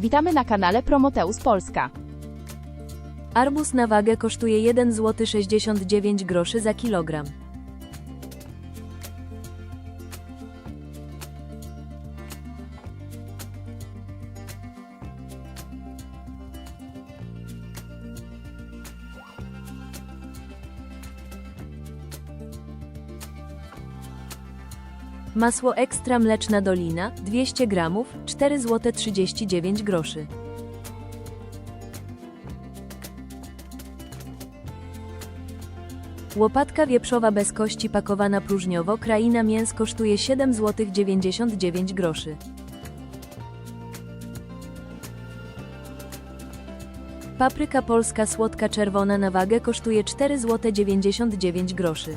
Witamy na kanale Promoteus Polska. Arbuz na wagę kosztuje 1 zł 69 groszy za kilogram. Masło ekstra mleczna dolina 200 gramów 4 zł 39 groszy. Łopatka wieprzowa bez kości pakowana próżniowo kraina mięs kosztuje 7 zł 99 groszy. Papryka polska słodka czerwona na wagę kosztuje 4 zł 99 groszy.